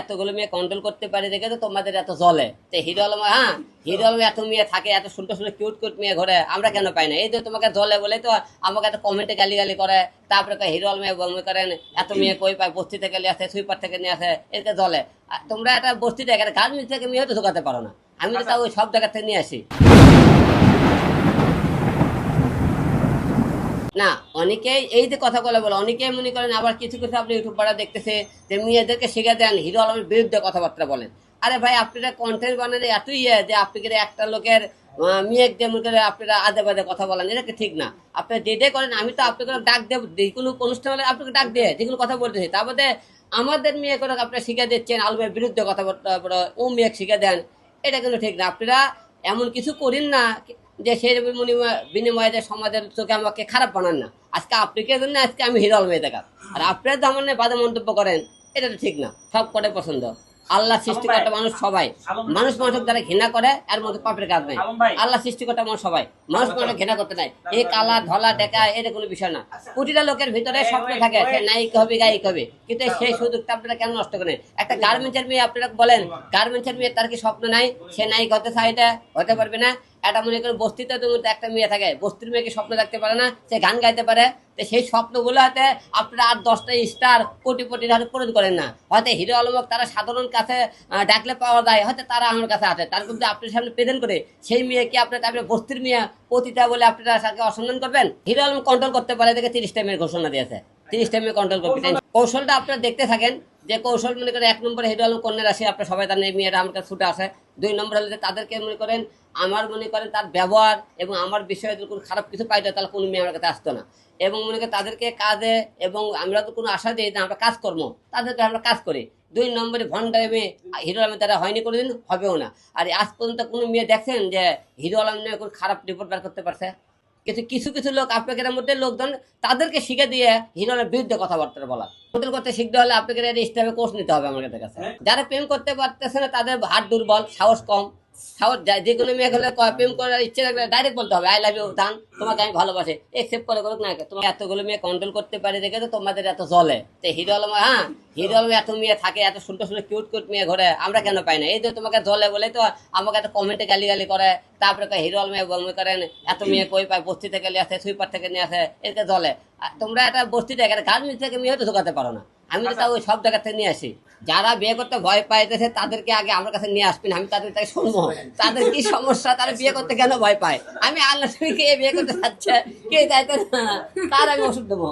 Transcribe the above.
এতগুলো মেয়ে কন্ট্রোল করতে পারে দেখে তো তোমাদের এত জলে তো হিরো আলম হ্যাঁ হিরো আলম এত মেয়ে থাকে, এত সুন্দর সুন্দর কিউট কিউট মেয়ে ঘরে, আমরা কেন পাই না? এই তো তোমাকে জলে বলে তো আমাকে এত কমেন্টে গালি গালি করে, তারপরে হিরো আলমে বলবে করেন, এত মেয়ে কই পায়, বস্তি থেকে নিয়ে আসে সুইপার থেকে নিয়ে আসে এদিকে জলে তোমরা একটা বস্তি থেকে গার্মেন্টস থেকে মেয়ে তো ঢোকাতে পারো না। আমি তো তাও সব জায়গা থেকে নিয়ে আসি। না অনেকেই এই যে কথা বলে বলে অনেকেই মনে করেন আবার কিছু কিছু আপনি ইউটিউব পাড়া দেখতেছে যে মেয়েদেরকে শিখে দেন হিরো আলমের বিরুদ্ধে কথাবার্তা বলেন। আরে ভাই আপনারা কন্টেন্ট বানালে এতই ইয়ে যে আপনি কি একটা লোকের আহ, মেয়ে দিয়ে মনে করে আপনারা আদে বাদে কথা বলেন এটাকে ঠিক না? আপনি যেটাই করেন আমি তো আপনাকে ডাক দেব যে কোনো অনুষ্ঠান হলে আপনাকে ডাক দিয়ে যে কোনো কথা বলতেছি তারপরে আমাদের মেয়ে করে আপনারা শিখে দিচ্ছেন আলমের বিরুদ্ধে কথাবার্তা ও মেয়ে শিখে দেন এটা কিন্তু ঠিক না। আপনারা এমন কিছু করেন না যে সেই বিনিময়ে সমাজের চোখে আমাকে খারাপ বানান না। আজকে আপনি কে জন্য আজকে আমি হিরো আলমে দেখা আর আপনারা আমার বাদে মন্তব্য করেন এটা তো ঠিক না। সব করে পছন্দ। আল্লাহ সৃষ্টিকর্তা মানুষ সবাই। মানুষ মানুষের দ্বারা ঘৃণা করে এর মধ্যে পাপের কাজ নেই। আল্লাহ সৃষ্টিকর্তা মানুষ সবাই। মানুষ মানুষ ঘৃণা করতে নাই। এই কালা ধলা ডেকা এটা কোনো বিষয় না। প্রতিটা লোকের ভিতরে স্বপ্ন থাকে সে নায়িক হবে গায়িক হবে। কিন্তু সেই সুযোগটা আপনারা কেন নষ্ট করেন? একটা গার্মেন্টসের মেয়ে আপনারা বলেন গার্মেন্টসের মেয়ে তার কি স্বপ্ন নাই? সে নায়িক হতে চায় এটা? হতে পারবে না? এটা মনে করেন বস্তিতে তো একটা মেয়ে থাকে। বস্তির মেয়েকে স্বপ্ন দেখতে পারে না, সে গান গাইতে পারে। তো সেই স্বপ্নগুলো হাতে আপনারা আট দশটা স্টার কোটি কোটি হাতে পূরণ করেন না। হয়তো হিরো আলমক তারা সাধারণ কাছে ডাকলে পাওয়া যায়। হয়তো তারা আমার কাছে আছে তার কিন্তু আপনার সামনে প্রেজেন্ট করে। সেই মেয়েকে আপনার তারপরে বস্তির মেয়ে, পতিতা বলে আপনারা তাকে অসম্মান করবেন? হিরো আলম কন্ট্রোল করতে পারে দেখে তিরিশ টাইমের ঘোষণা দিয়েছে। তিরিশ টাইমে কন্ট্রোল করতে কৌশলটা আপনারা দেখতে থাকেন, যে কৌশল মনে করেন এক নম্বরে হিরো আলম, কন্যা রাশি, আপনার সবাই জানেন মেয়েরা আমার কাছে ছুটে আসে। দুই নম্বর হলে তাদেরকে মনে করেন, আমার মনে করেন তার ব্যবহার এবং আমার বিষয়ে যদি কোনো খারাপ কিছু পাইতো তাহলে কোনো মেয়ে আমার কাছে আসতো না। এবং মনে করেন তাদেরকে কাজে এবং আমরা তো কোনো আশা দিই না আমরা কাজকর্ম, তাদেরকে আমরা কাজ করি। দুই নম্বরে ভন্ডারে মেয়ে, হিরো আলমের দ্বারা হয়নি কোনোদিন, হবেও না। আর আজ পর্যন্ত কোনো মেয়ে দেখছেন যে হিরো আলম নিয়ে কোনো খারাপ রিপোর্ট বার করতে পারছে? কিন্তু কিছু কিছু লোক আপনাদের মধ্যে লোকজন তাদেরকে শিখে দিয়ে হিরোর বিরুদ্ধে কথাবার্তা বলা। নতুন করতে শিখতে হলে আপনাকে স্টেপে কোর্স নিতে হবে আমাদের কাছে। যারা প্রেম করতে পারতেছে না তাদের হাত দুর্বল সাহস কম। সাহস যে কোনো মেয়ে হলে প্রেম করার ইচ্ছে থাকলে ডাইরেক্ট বলতে হবে আই লাভ ইউ দান তোমাকে আমি ভালোবাসি। একসেপ্ট করে করুক না তোমার এতগুলো মেয়ে কন্ট্রোল করতে পারে দেখে তো তোমাদের এত জলে তো হিরো আলম হ্যাঁ হিরো আলম এত মেয়ে থাকে এত সুন্দর সুন্দর কিউট কিউট মেয়ে ঘরে আমরা কেন পাই না? এই তো তোমাকে জলে বলে তো আমাকে এত কমেন্টে গালি গালি করে তারপরে হিরো আলমে বলবে করেন এত মেয়ে কই পায় বস্তি থেকে নিয়ে আসে সুইপার থেকে নিয়ে আসে এদিকে জলে তোমরা একটা বস্তি থেকে একটা গার্মেন্টস থেকে মেয়ে তো ঢোকাতে পারো না। আমি তো তাও ওই সব জায়গা থেকে নিয়ে আসি। যারা বিয়ে করতে ভয় পাইতেছে, তাদেরকে আগে আমার কাছে নিয়ে আসবেন, আমি তাদের তাই শুনব। তাদের কি সমস্যা? তারা বিয়ে করতে কেন ভয় পায়? আমি আল্লাহ কে বিয়ে করতে চাচ্ছে, কে চাইতে তার আমি ওষুধ দেবো।